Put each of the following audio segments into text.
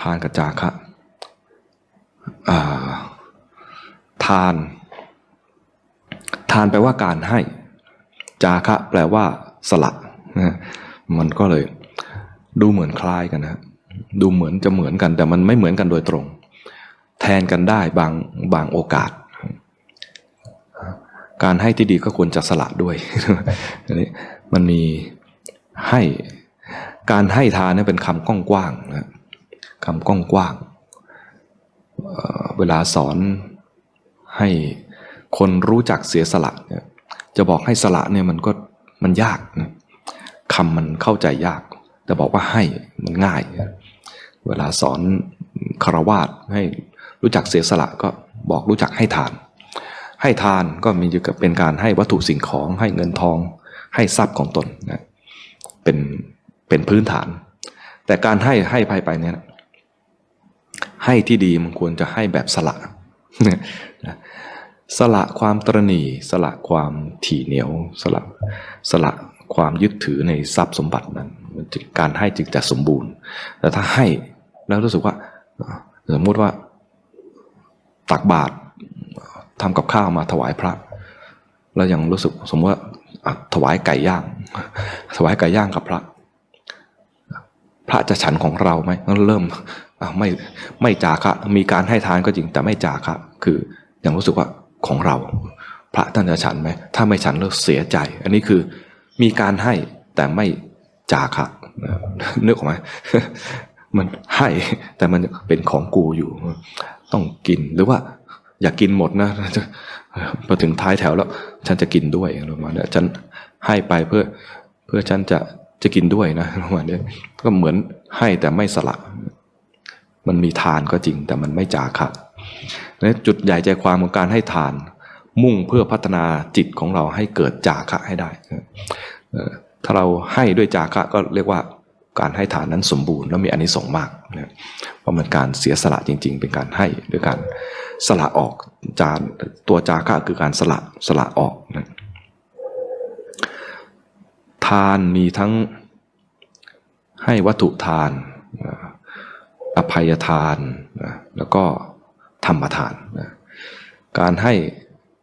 ทานกับจาคะาทาน ทานแปลว่าการให้ จาคะแปลว่า สละนะมันก็เลย ดูเหมือนคล้ายกันนะดูเหมือนจะเหมือนกัน แต่มันไม่เหมือนกันโดยตรง แทนกันได้บางบางโอกาส การให้ที่ดีก็ควรจะสละด้วยนนี้มันมีให้การให้ทานเนี่ยเป็นคำกว้างๆนะ คำกว้างๆเเวลาสอนให้คนรู้จักเสียสละเนี่ยจะบอกให้สละเนี่ยมันก็มันยากนะคำมันเข้าใจยาก แต่บอกว่าให้มันง่าย เวลาสอนคารวาสให้รู้จักเสียสละก็บอกรู้จักให้ทาน ให้ทานก็มีอยู่กับเป็นการให้วัตถุสิ่งของให้เงินทอง ให้ทรัพย์ของตนนะเป็นเป็นพื้นฐาน แต่การให้ให้ไปไปเนี่ย ให้ที่ดีมันควรจะให้แบบสละสละความตรณีสละความถี่เหนียวสละสละความยึดถือในทรัพย์สมบัตินั้นการให้จึงจะสมบูรณ์ แต่ถ้าให้แล้วรู้สึกว่าสมมติว่าตักบาตรทำกับข้าวมาถวายพระ แล้วยังรู้สึกสมมติว่าถวายไก่ย่าง ถวายไก่ย่างกับพระ พระจะฉันของเราไหมเริ่ม ไม่ไม่จาคะมีการให้ทานก็จริงแต่ไม่จาคะคือยังรู้สึกว่าของเรา พระท่านจะฉันไหมถ้าไม่ฉันแล้วเสียใจ อันนี้คือมีการให้แต่ไม่จาคะนึกออกไหมมันให้แต่มันเป็นของกูอยู่ ต้องกินหรือว่า อยากกินหมดนะพอถึงท้ายแถวแล้ว ฉันจะกินด้วยประมาณนี้ฉันให้ไปเพื่อเพื่อฉันจะจะกินด้วยนะประมาณนี้ก็เหมือนให้แต่ไม่สละ มันมีทานก็จริงแต่มันไม่จาคะและจุดใหญ่ใจความของการให้ทาน มุ่งเพื่อพัฒนาจิตของเราให้เกิดจาคะให้ได้ ถ้าเราให้ด้วยจาคะก็เรียกว่าการให้ทานนั้นสมบูรณ์แล้วมีอานิสงส์มากนะเพราะมันการเสียสละจริง ๆ เป็นการให้ด้วยการสละออกจานตัวจาคะคือการสละสละออกนะทานมีทั้งให้วัตถุทาน อภัยทานนะแล้วก็ธรรมทานนะการให้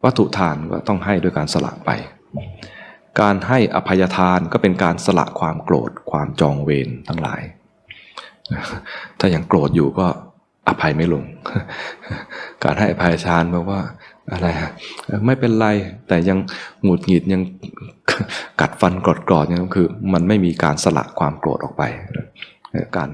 วัตถุทานก็ต้องให้ด้วยการสละไป การให้อภัยทานก็เป็นการสละความโกรธความจองเวรทั้งหลาย ถ้ายังโกรธอยู่ก็อภัยไม่ลง การให้อภัยทานแปลว่าอะไรฮะไม่เป็นไรแต่ยังหงุดหงิดยังกัดฟันกรอดๆเนี่ยคือ มันไม่มีการสละความโกรธออกไปการ